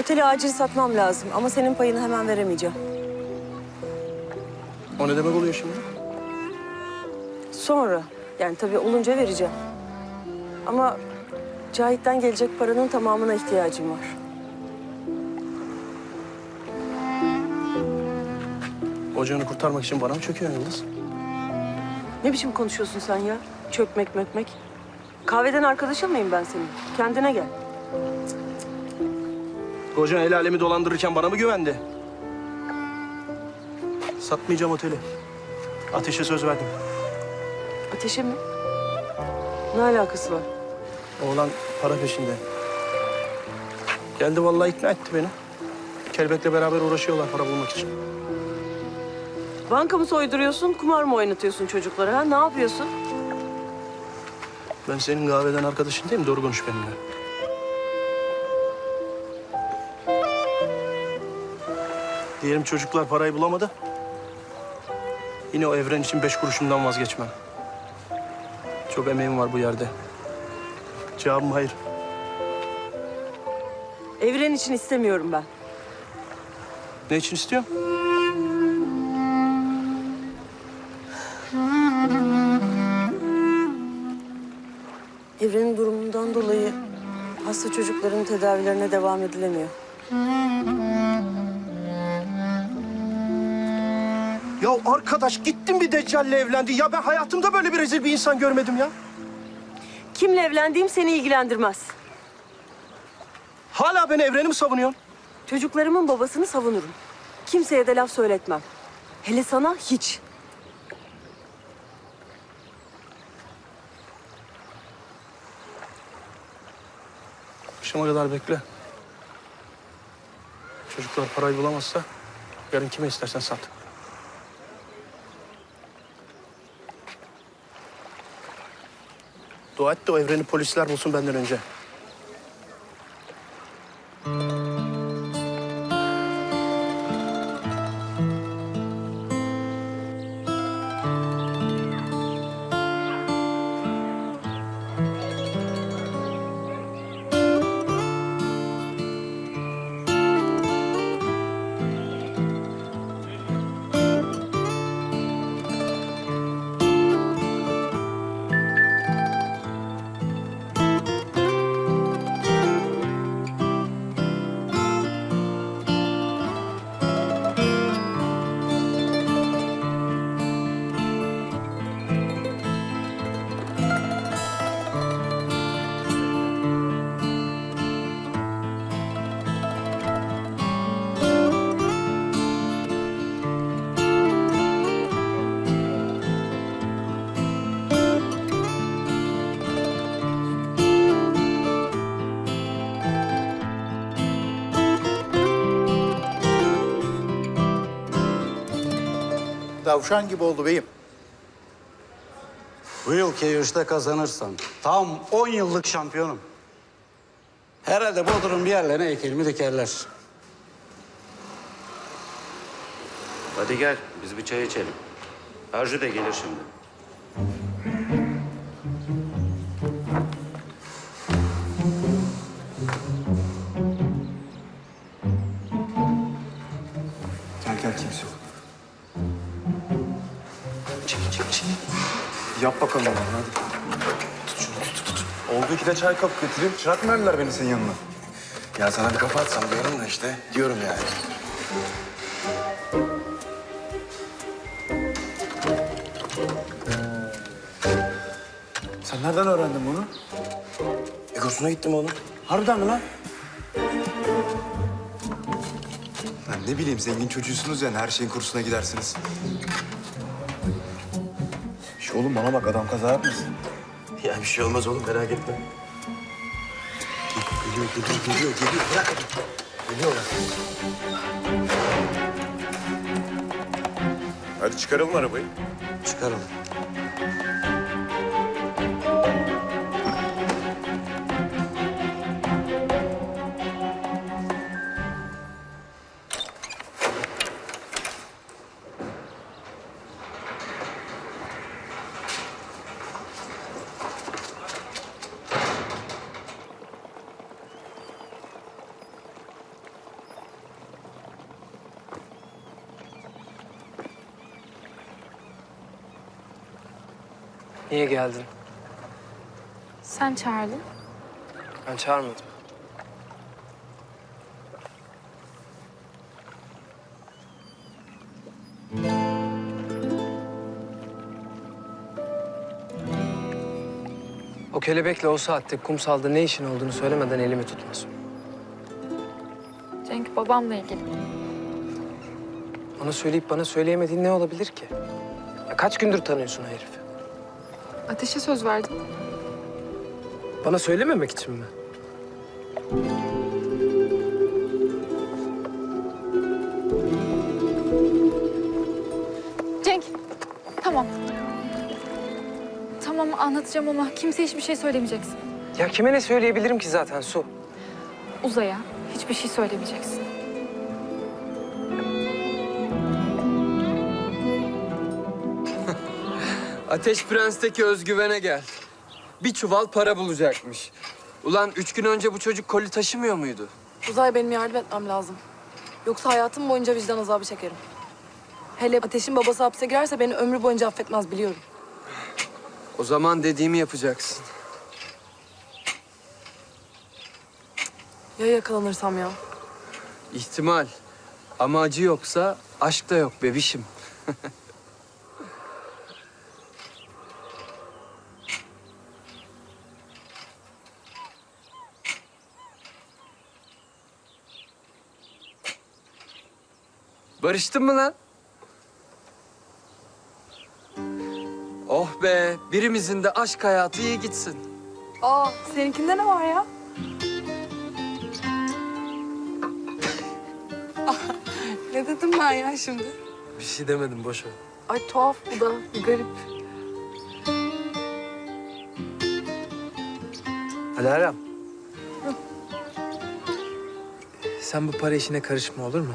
Oteli acil satmam lazım ama senin payını hemen veremeyeceğim. O ne demek oluyor şimdi? Sonra yani tabii olunca vereceğim. Ama Cahit'ten gelecek paranın tamamına ihtiyacım var. Ocağını kurtarmak için bana mı çöküyorsun Yıldız? Ne biçim konuşuyorsun sen ya? Çökmek mökmek. Kahveden arkadaşın mıyım ben senin? Kendine gel. Kocan el alemi dolandırırken bana mı güvendi? Satmayacağım oteli. Ateşe söz verdim. Ateşe mi? Ne alakası var? Oğlan para peşinde. Geldi vallahi ikna etti beni. Kelbek'le beraber uğraşıyorlar para bulmak için. Banka mı soyduruyorsun, kumar mı oynatıyorsun çocuklara? Ha? Ne yapıyorsun? Ben senin kahveden arkadaşın değil mi? Doğru konuş benimle. Diyelim çocuklar parayı bulamadı. Yine o evren için beş kuruşumdan vazgeçmem. Çok emeğim var bu yerde. Cevabım hayır. Evren için istemiyorum ben. Ne için istiyorsun? Evrenin durumundan dolayı hasta çocukların tedavilerine devam edilemiyor. Ya arkadaş gittin bir Deccal'le evlendi. Ya ben hayatımda böyle bir rezil bir insan görmedim ya. Kimle evlendiğim seni ilgilendirmez. Hala beni evreni mi savunuyorsun? Çocuklarımın babasını savunurum. Kimseye de laf söyletmem. Hele sana hiç. Akşama kadar bekle. Çocuklar parayı bulamazsa yarın kime istersen sat. Dua et de o evreni polisler bulsun benden önce. Davşan gibi oldu beyim. Bu yılki yarışta kazanırsam tam 10 yıllık şampiyonum. Herhalde Bodrum bir yerlerine heykelimi dikerler. Hadi gel, biz bir çay içelim. Arju da gelir şimdi. Gel gel kimse yok. Yap bakalım onu hadi. Tut şunu tut tut. tut. Oldu ki de çay kap getireyim. Çırak mı verdiler beni senin yanına? Ya sana bir kafa atsam diyorum da işte. Diyorum yani. Sen nereden öğrendin bunu? E kursuna gittim oğlum. Harbiden mi lan? Lan ne bileyim zengin çocuğusunuz yani her şeyin kursuna gidersiniz. Oğlum bana bak adam kaza yapmasın. Ya bir şey olmaz oğlum merak etme. Geliyor geliyor geliyor geliyor. Bırak. Geliyor ya. Hadi çıkaralım arabayı. Çıkaralım. Niye geldin? Sen çağırdın. Ben çağırmadım. O kelebekle o saatte kumsalda ne işin olduğunu söylemeden elimi tutmasın. Cenk babamla ilgili. Bana söyleyip bana söyleyemediğin ne olabilir ki? Ya kaç gündür tanıyorsun o herifi? Ateşe söz verdim. Bana söylememek için mi? Cenk, tamam. Tamam anlatacağım ama kimseye hiçbir şey söylemeyeceksin. Ya kime ne söyleyebilirim ki zaten Su? Uzaya hiçbir şey söylemeyeceksin. Ateş Prens'teki özgüvene gel. Bir çuval para bulacakmış. Ulan üç gün önce bu çocuk koli taşımıyor muydu? Uzay benim yardım etmem lazım. Yoksa hayatım boyunca vicdan azabı çekerim. Hele Ateş'in babası hapse girerse beni ömrü boyunca affetmez biliyorum. O zaman dediğimi yapacaksın. Ya yakalanırsam ya? İhtimal. Ama acı yoksa aşk da yok bebişim. Barıştın mı lan? Oh be, birimizin de aşk hayatı iyi gitsin. Aa, seninkinde ne var ya? ne dedim ben ya şimdi? Bir şey demedim, boş ver. Ay tuhaf bu da, garip. Alarm. Sen bu para işine karışma olur mu?